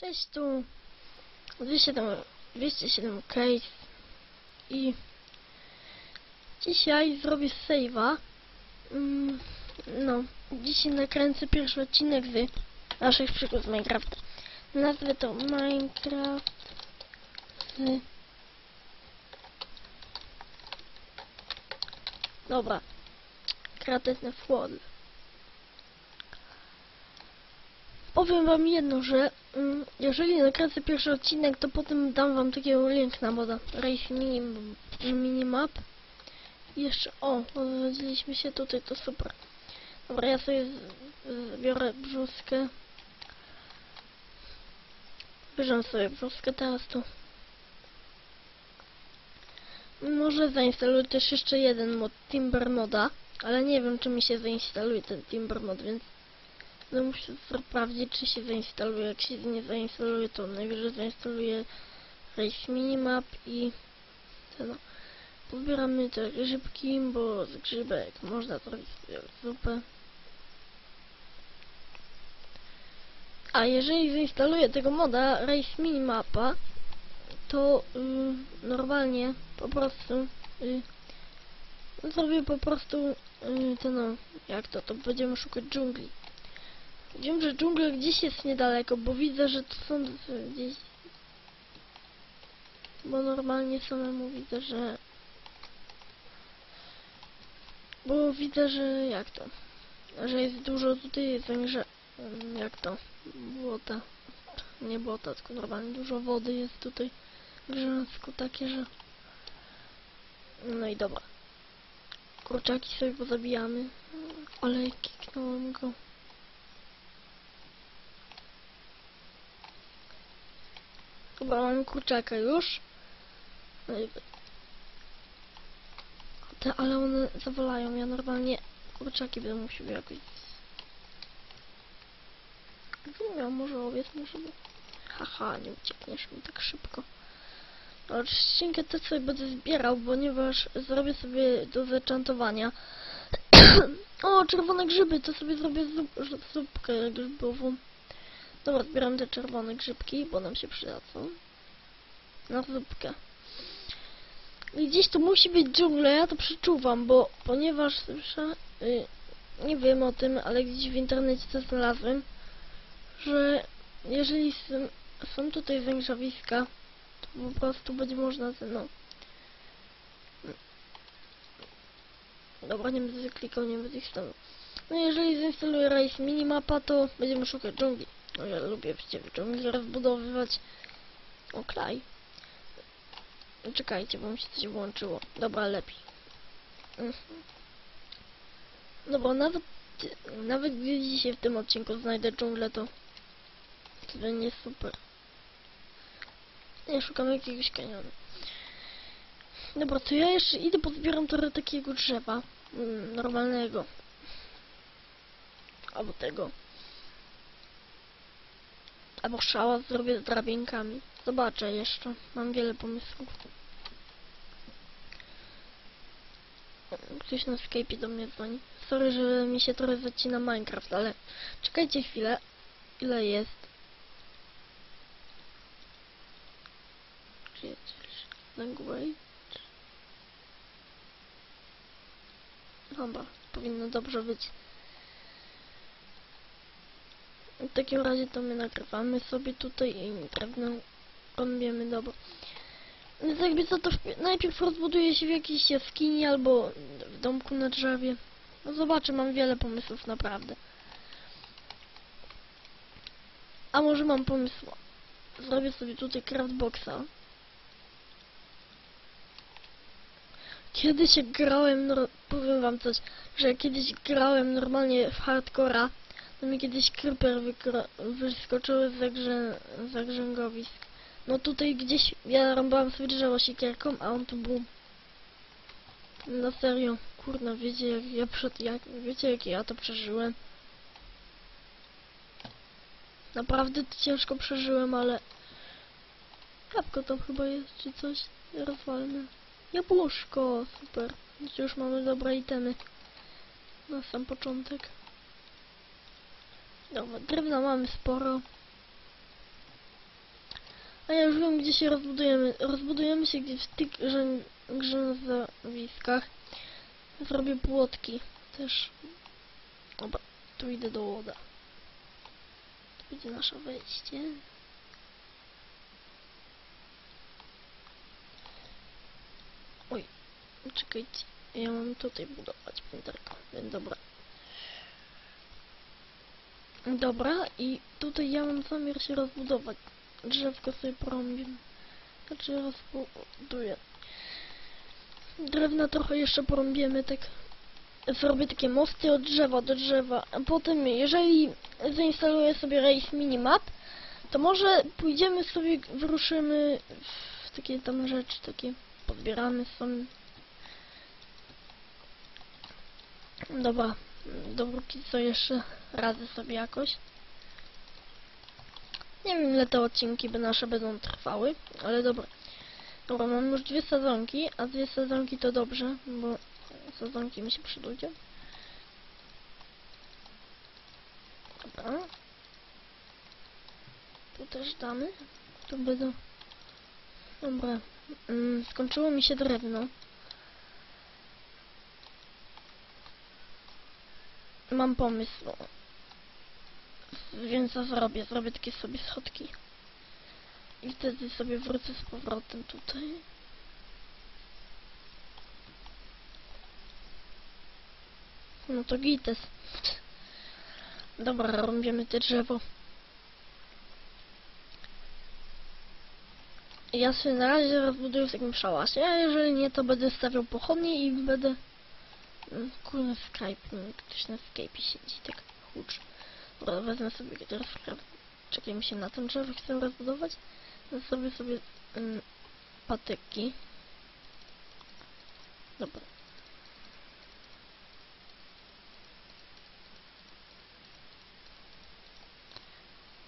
Cześć, tu 207, 207 Case i dzisiaj zrobię save'a. Mm, no, dzisiaj nakręcę pierwszy odcinek z naszych przygód z Minecraft. Nazwę to Minecraft z... Dobra, kreatywny wchłod. Powiem wam jedno, że mm, jeżeli nakręcę pierwszy odcinek, to potem dam wam takiego link na moda Race mini, Minimap. Jeszcze, o, odwiedziliśmy się tutaj, to super. Dobra, ja sobie biorę brzuskę. Bierzemy sobie brzuskę teraz tu. Może zainstaluję też jeszcze jeden mod Timber Moda, ale nie wiem czy mi się zainstaluje ten Timber Mod, więc no muszę sprawdzić, czy się zainstaluje. Jak się nie zainstaluje, to najwyżej zainstaluję Race Minimap i ten. Pobieramy te grzybki, bo z grzybek można zrobić zupę. A jeżeli zainstaluję tego moda Race Minimapa, to y, normalnie po prostu y, zrobię po prostu y, ten no, jak to, to będziemy szukać dżungli. Wiem, że dżungla gdzieś jest niedaleko, bo widzę, że to są gdzieś... Bo normalnie samemu widzę, że... Bo widzę, że jak to... Że jest dużo tutaj węże... Jak to? Błota. Nie błota, tylko normalnie dużo wody jest tutaj. Grząsko takie, że... No i dobra. Kurczaki sobie pozabijamy. Ale kiknąłem go. Chyba mam kurczaka już. Te, ale one zawalają. Ja normalnie kurczaki będę musiał jakoś... Miał może owiec, może. Haha, nie uciekniesz mi tak szybko. No, trzcinkę też sobie będę zbierał, ponieważ zrobię sobie do zachantowania. o, czerwone grzyby, to sobie zrobię zup zupkę grzybową. Dobra, zbieram te czerwone grzybki, bo nam się przydadzą. Na zupkę. I gdzieś tu musi być dżungla, ja to przeczuwam, bo ponieważ słyszę, y, nie wiem o tym, ale gdzieś w internecie to znalazłem, że jeżeli są, tutaj węgrzowiska, to po prostu będzie można, ze- no. Dobra, nie będę klikał, nie będę ich stawiał. No jeżeli zainstaluję Race Minimapa, to będziemy szukać dżungli. No ja lubię przecież dżungli rozbudowywać. O, klej. Czekajcie, bo mi się coś włączyło. Dobra, lepiej. Mhm. No bo nawet, nawet gdy dzisiaj w tym odcinku znajdę dżunglę, to to będzie super. Ja szukam jakiegoś kanionu. Dobra, to ja jeszcze idę pozbieram trochę takiego drzewa. Mm, normalnego. Albo tego. Albo szała zrobię z drabinkami. Zobaczę jeszcze. Mam wiele pomysłów. Ktoś na Skype'ie do mnie dzwoni. Sorry, że mi się trochę zacina Minecraft, ale czekajcie chwilę. Ile jest? Jest language? Dobra, powinno dobrze być. W takim razie to my nagrywamy sobie tutaj i drewno kąpiemy, dobra. Więc jakby co to najpierw rozbuduję się w jakiejś jaskini albo w domku na drzewie. No zobaczę, mam wiele pomysłów naprawdę. A może mam pomysł. Zrobię sobie tutaj craftboxa. Kiedyś jak grałem, no, powiem wam coś, że kiedyś grałem normalnie w hardcora, to mi kiedyś creeper wyskoczyły z zagrzę zagrzęgowisk. No tutaj gdzieś, ja rąbałem sobie drzewo siekierką, a on tu był. No serio, kurna, wiecie jak ja przed, jak, wiecie jak ja to przeżyłem. Naprawdę to ciężko przeżyłem, ale... Jabłko tam chyba jest, czy coś rozwalne. Jabłuszko, super. Już mamy dobre itemy. Na sam początek. Dobra, drewna mamy sporo. A ja już wiem, gdzie się rozbudujemy. Rozbudujemy się gdzieś w tych grzę- grzęzowiskach. Zrobię płotki też. Dobra, tu idę do łoda. To będzie nasze wejście. Oj, czekajcie. Ja mam tutaj budować pięterko, więc dobra. Dobra, i tutaj ja mam zamiar się rozbudować. Drzewko sobie porąbię. Znaczy rozbuduję. Drewna trochę jeszcze porąbiemy, tak. Zrobię takie mosty od drzewa do drzewa. A potem, jeżeli zainstaluję sobie Race Minimap, to może pójdziemy sobie, wyruszymy w takie tam rzeczy, takie podbieramy sobie. Dobra, dopóki co jeszcze radzę sobie jakoś. Nie wiem ile te odcinki by nasze będą trwały, ale dobra. Dobra, mam już dwie sezonki, a dwie sezonki to dobrze, bo sezonki mi się przydłużą. Dobra. Tu też damy. Tu będą... Dobra. Mm, skończyło mi się drewno. Mam pomysł. Więc co zrobię? Zrobię takie sobie schodki. I wtedy sobie wrócę z powrotem tutaj. No to gites. Dobra, robimy te drzewo. Ja sobie na razie rozbuduję w takim szałasie, a jeżeli nie, to będę stawiał pochodnie i będę... Kurde, Skype, wiem, ktoś na Skype'ie siedzi, tak hucz. Dobra, wezmę sobie teraz Skype. Czekaj, mi się na tym drzewie chcę rozbudować. Zrobię sobie sobie mm, patyki. Dobra.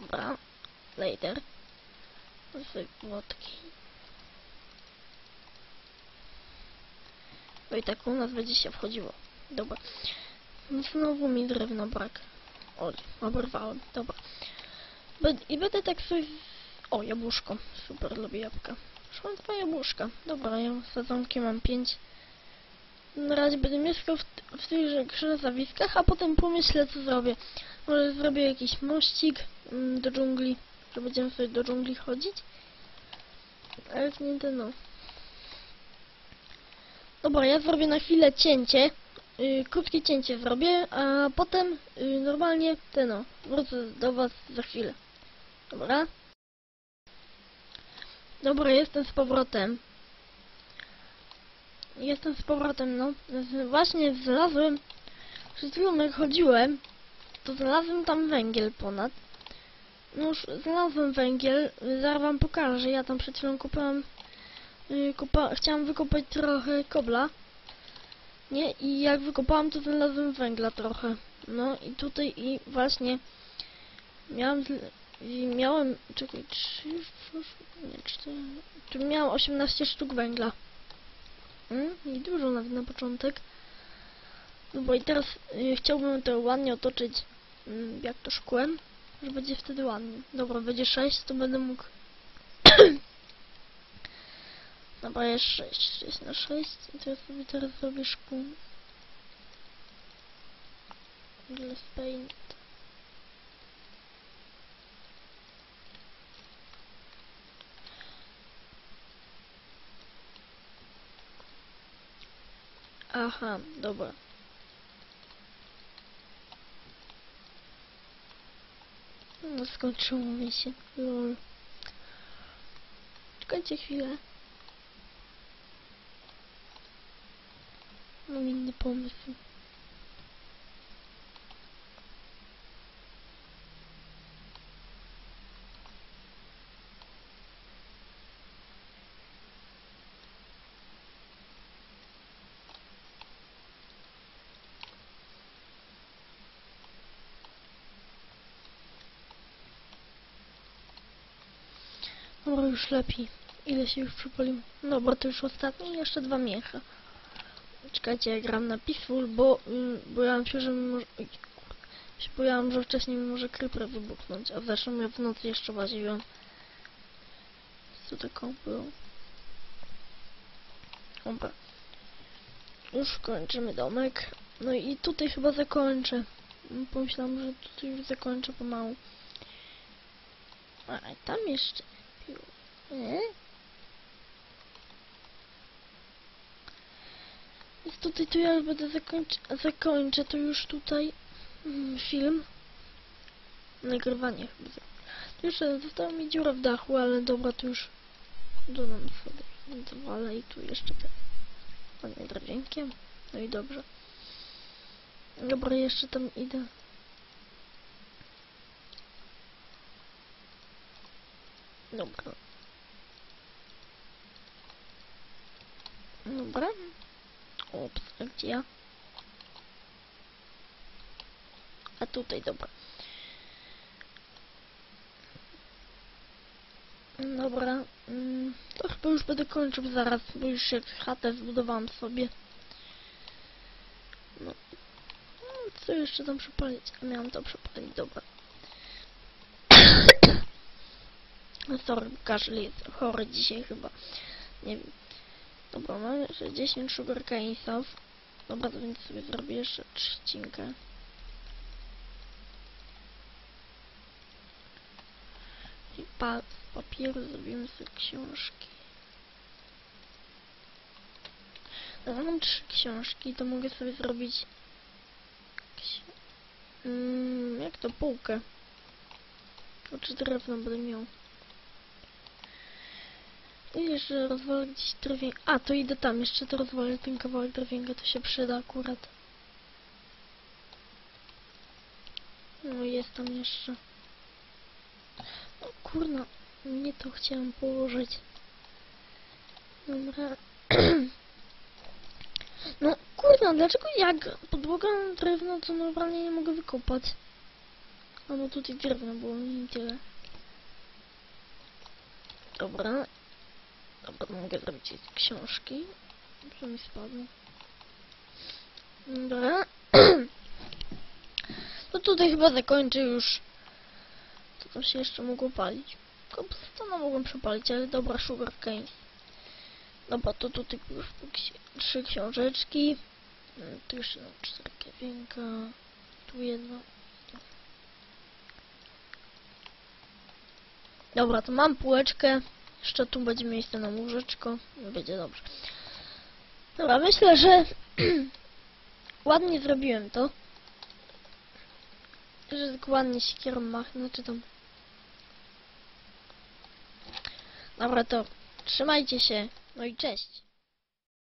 Dobra. Later. Sobie płotki. I tak u nas będzie się wchodziło. Dobra. No Znowu mi drewna brak. Oj, oberwałem. Dobra. I będę tak sobie... O, jabłuszko. Super, lubię jabłka. Już mam dwa jabłuszka. Dobra, ja sadzonki mam pięć. Na razie będę mieszkał w, w tych krzesawiskach, a potem pomyślę, co zrobię. Może zrobię jakiś mościk mm, do dżungli, że będziemy sobie do dżungli chodzić. A jak nie, to no. Dobra, ja zrobię na chwilę cięcie. Yy, krótkie cięcie zrobię, a potem yy, normalnie, te no, wrócę do was za chwilę. Dobra? Dobra, jestem z powrotem. Jestem z powrotem, no. Właśnie znalazłem, przed chwilą jak chodziłem, to znalazłem tam węgiel ponad. No już znalazłem węgiel, zaraz wam pokażę, ja tam przed chwilą yy, kupa, chciałam wykopać trochę kobla. Nie, i jak wykopałam, to znalazłem węgla trochę. No i tutaj i właśnie miałem, i miałem, czekaj, trzy, nie, cztery, czy miałem 18 sztuk węgla. Mm, I dużo nawet na początek. No bo i teraz y, chciałbym to ładnie otoczyć, mm, jak to szkłem, że będzie wtedy ładnie. Dobra, będzie 6, to będę mógł... Dobra, jest 6, 6 na 6, i sobie teraz zrobię szkło. Dla paint. Aha, dobra. No skończyło mi się. Lol. Czekajcie chwilę. Mam inny pomysł. Dobra, już lepiej. Ile się już przypaliło? Dobra, to już ostatni i jeszcze dwa miecha. Czekajcie, ja gram na Peaceful, bo mm, bojałam się, że może... Bojałam, że wcześniej mi może creeper wybuchnąć, a zresztą ja w nocy jeszcze łaziłem. Co taką było? Dobra. Już kończymy domek. No i tutaj chyba zakończę. Pomyślałam, że tutaj już zakończę pomału. A, tam jeszcze. Nie? Więc tutaj to ja będę zakończy, zakończę to już tutaj mm, film. Nagrywanie chyba. Jeszcze została mi dziura w dachu, ale dobra, to już dodam sobie dowalę i tu jeszcze te ładnie drewnienkiem. No i dobrze. Dobra, jeszcze tam idę. Dobra. Dobra. Ups, a gdzie ja? A tutaj, dobra. Dobra, mm, to chyba już będę kończył zaraz, bo już jak chatę zbudowałam sobie. No. no co jeszcze tam przepalić? A miałam to przepalić, dobra. No sorry, kaszel jest chory dzisiaj chyba. Nie wiem. Dobra, mam jeszcze 10 sugar canesów. Dobra, to więc sobie zrobię jeszcze trzcinkę. I pa z papieru zrobimy sobie książki. No, mam trzy książki, to mogę sobie zrobić... ksi- Mm, jak to? Półkę. Znaczy drewno będę miał. Jeszcze rozwalę gdzieś drewien... A, to idę tam, jeszcze to rozwalę ten kawałek drewienka, to się przyda akurat. No jest tam jeszcze. O kurna, nie to chciałam położyć. Dobra. No kurna, dlaczego jak podłoga drewno, to normalnie nie mogę wykopać? A no tutaj drewno było, nie tyle. Dobra. Dobra, to mogę zrobić książki. Co mi spadło? Dobra. No tutaj chyba zakończę już. Co tam się jeszcze mogło palić? Cobstone mogłem przepalić, ale dobra, sugar cane. Dobra, to tutaj już trzy książeczki. Mm, Tu jeszcze no, cztery kawienka. Tu jedna. Dobra, to mam półeczkę. Jeszcze tu będzie miejsce na łóżeczko. Będzie dobrze. Dobra, myślę, że ładnie zrobiłem to. Że tak ładnie siekierą machnę, czy tam... Dobra, to trzymajcie się. No i cześć.